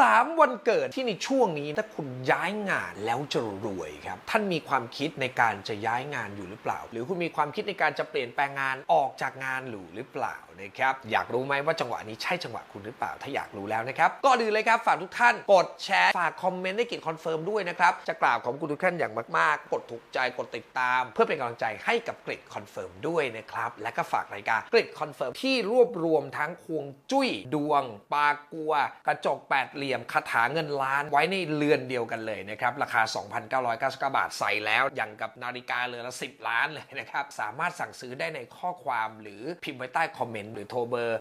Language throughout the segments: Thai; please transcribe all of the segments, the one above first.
3 วันเกิดที่ในช่วงนี้ถ้าคุณย้ายงานแล้วจะรวยครับ ท่านมีความคิดในการจะย้ายงานอยู่หรือเปล่า หรือคุณมีความคิดในการจะเปลี่ยนแปลงงานออกจากงานหรือหรือเปล่านะครับอยากรู้ไหมว่าจังหวะนี้ใช่จังหวะคุณหรือเปล่า ถ้าอยากรู้แล้วนะครับก็ดีเลยครับฝากทุกท่านกดแชร์ฝากคอมเมนต์ให้กิจคอนเฟิร์มด้วยนะครับจะกราบขอบคุณทุกท่านอย่างมากๆ กดถูกใจกดติดตาม เพื่อเป็นกำลังใจให้กับกริดคอนเฟิร์มด้วยนะครับและก็ฝากรายการกริดคอนเฟิร์มที่รวบรวมทั้งควงจุ้ยดวง ปากัว กระจกแปดเหลี่ยมคาถาเงินล้านไว้ในเรือนเดียวกันเลยนะครับราคา 2,999 บาทใส่แล้วอย่างกับนาฬิกาเรือนละ 10 ล้านเลยนะครับสามารถสั่งซื้อได้ในข้อความหรือพิมพ์ไว้ใต้คอมเมนต์หรือโทรเบอร์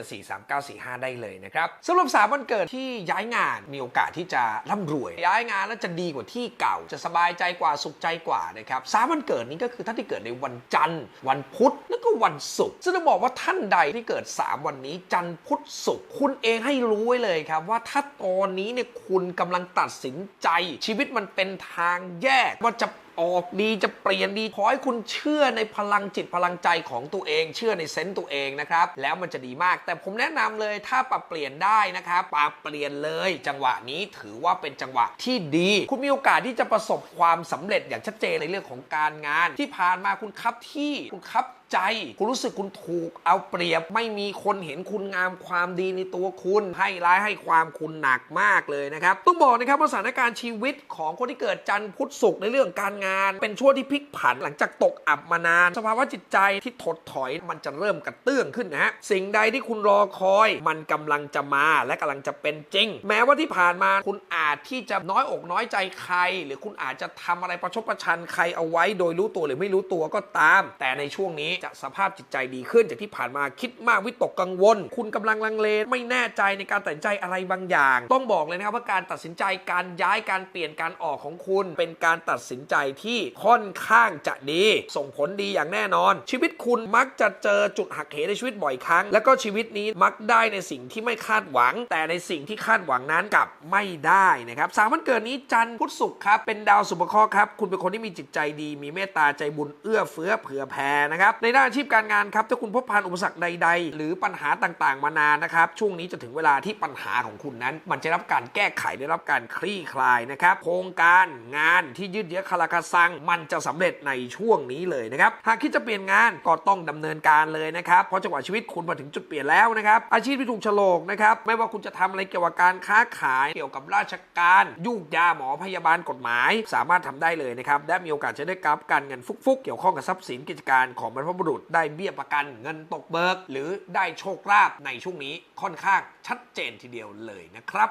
0859743945 ได้เลยนะครับสำหรับสามวันเกิดที่ย้ายงานมีโอกาสที่จะร่ำรวย ย้ายงานแล้วจะดีกว่าที่เก่า จะสบายใจกว่าสุขใจกว่านะครับสามวันเกิดนี้ก็คือท่านที่เกิดในวันจันทร์ วันพุธแล้วก็วันศุกร์ซึ่งจะบอกว่าท่านใดที่เกิด 3 วันนี้จันทร์พุธศุกร์คุณเองให้รู้ไว้เลยครับว่าถ้าตอนนี้เนี่ยคุณกำลังตัดสินใจ ชีวิตมันเป็นทางแยกว่าจะออกดีจะเปลี่ยนดีขอให้คุณเชื่อในพลังจิตพลังใจของตัวเอง เชื่อในเซนต์ตัวเองนะครับ แล้วมันจะดีมาก แต่ผมแนะนำเลยถ้าปรับเปลี่ยนได้นะครับปรับเปลี่ยนเลย จังหวะนี้ถือว่าเป็นจังหวะที่ดี คุณมีโอกาสที่จะประสบความสำเร็จอย่างชัดเจนในเรื่องของการงาน ที่ผ่านมาคุณคับที่คุณคับ ใจ คุณรู้สึกคุณถูกเอาเปรียบไม่มีคนเห็นคุณงามความดีในตัวคุณ ให้ร้ายให้ความคุณหนักมากเลยนะครับ ต้องบอกนะครับว่าสถานการณ์ชีวิตของคนที่เกิดจันทร์พุธศุกร์ในเรื่องการงาน เป็นช่วงที่พลิกผันหลังจากตกอับมานาน สภาวะจิตใจที่ถดถอยมันจะเริ่มกระเตื้องขึ้นนะฮะสิ่งใดที่คุณรอคอย มันกำลังจะมาและกำลังจะเป็นจริง แม้ว่าที่ผ่านมาคุณอาจที่จะน้อยอกน้อยใจใคร หรือคุณอาจจะทำอะไรประชดประชันใครเอาไว้โดยรู้ตัวหรือไม่รู้ตัวก็ตาม แต่ในช่วงนี้จะสภาพจิตใจดีขึ้นจากที่ผ่านมาคิดมากวิตกกังวล คุณกำลังลังเลไม่แน่ใจในการตัดสินใจอะไรบางอย่าง ต้องบอกเลยนะครับว่าการตัดสินใจการย้ายการเปลี่ยนการออกของคุณ เป็นการตัดสินใจที่ค่อนข้างจะดี ส่งผลดีอย่างแน่นอน ชีวิตคุณมักจะเจอจุดหักเหในชีวิตบ่อยครั้ง แล้วก็ชีวิตนี้มักได้ในสิ่งที่ไม่คาดหวัง แต่ในสิ่งที่คาดหวังนั้นกลับไม่ได้นะครับสามวันเกิดนี้จันทร์พุธศุกร์ครับเป็นดาวสุภเคราะห์ครับคุณเป็นคนที่มีจิตใจดี มีเมตตาใจบุญเอื้อเฟื้อเผื่อแผ่นะครับในด้านอาชีพการงานครับถ้าคุณพบผ่านอุปสรรคใด ๆ หรือปัญหาต่างๆ มานานนะครับ ช่วงนี้จะถึงเวลาที่ปัญหาของคุณนั้น มันจะรับการแก้ไขได้รับการคลี่คลายนะครับโครงการงานที่ยืดเยื้อคาราคาซัง มันจะสำเร็จในช่วงนี้เลยนะครับหากคิดจะเปลี่ยนงานก็ต้องดำเนินการเลยนะครับเพราะจังหวะชีวิตคุณมาถึงจุดเปลี่ยนแล้วนะครับอาชีพที่ถูกฉลกนะครับไม่ว่าคุณจะทำอะไรเกี่ยวกับการค้าขายเกี่ยวกับราชการยุกยาหมอพยาบาลกฎหมาย สามารถทำได้เลยนะครับและมีโอกาสจะได้กับการเงินฟุกๆ เกี่ยวข้องกับทรัพย์สินกิจการของบรรพบุรุษได้เบี้ยประกันเงินตกเบิก หรือได้โชคลาภในช่วงนี้ค่อนข้างชัดเจนทีเดียวเลยนะครับ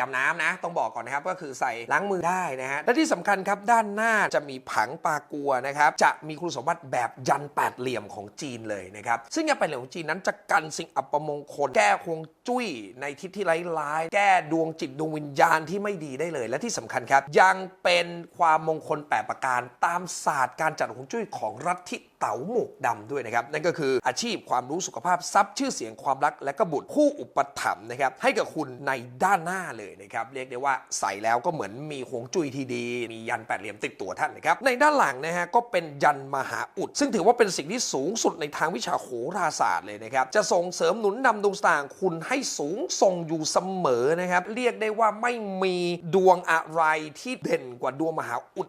ดำน้ำนะ ต้องบอกก่อนนะครับ ก็คือใส่ล้างมือได้นะฮะ และที่สำคัญครับ ด้านหน้าจะมีผังปากัวนะครับ จะมีคุณสมบัติแบบยันแปดเหลี่ยมของจีนเลยนะครับ ซึ่งยันแปดเหลี่ยมของจีนนั้นจะกันสิ่งอัปมงคล แก้ฮวงจุ้ยในทิศที่ร้ายๆ แก้ดวงจิตดวงวิญญาณที่ไม่ดีได้เลย และที่สำคัญครับ ยังเป็นความมงคลแปดประการตามศาสตร์การจัดฮวงจุ้ยของรัฐทิเต๋าหมวกดำด้วยนะครับ นั่นก็คืออาชีพความรู้สุขภาพทรัพย์ชื่อเสียงความรักและก็บุตรผู้อุปถัมภ์นะครับให้กับคุณในด้านหน้าเลยนะครับเรียกได้ว่าใส่แล้วก็เหมือนมีหงจุ้ยที่ดี มียันแปดเหลี่ยมติดตัวท่านนะครับในด้านหลังนะฮะก็เป็นยันมหาอุด ซึ่งถือว่าเป็นสิ่งที่สูงสุดในทางวิชาโหราศาสตร์เลยนะครับจะส่งเสริมหนุนนำดวงสตางคุณให้สูงส่งอยู่เสมอนะครับเรียกได้ว่าไม่มีดวงอะไรที่เด่นกว่าดวงมหาอุด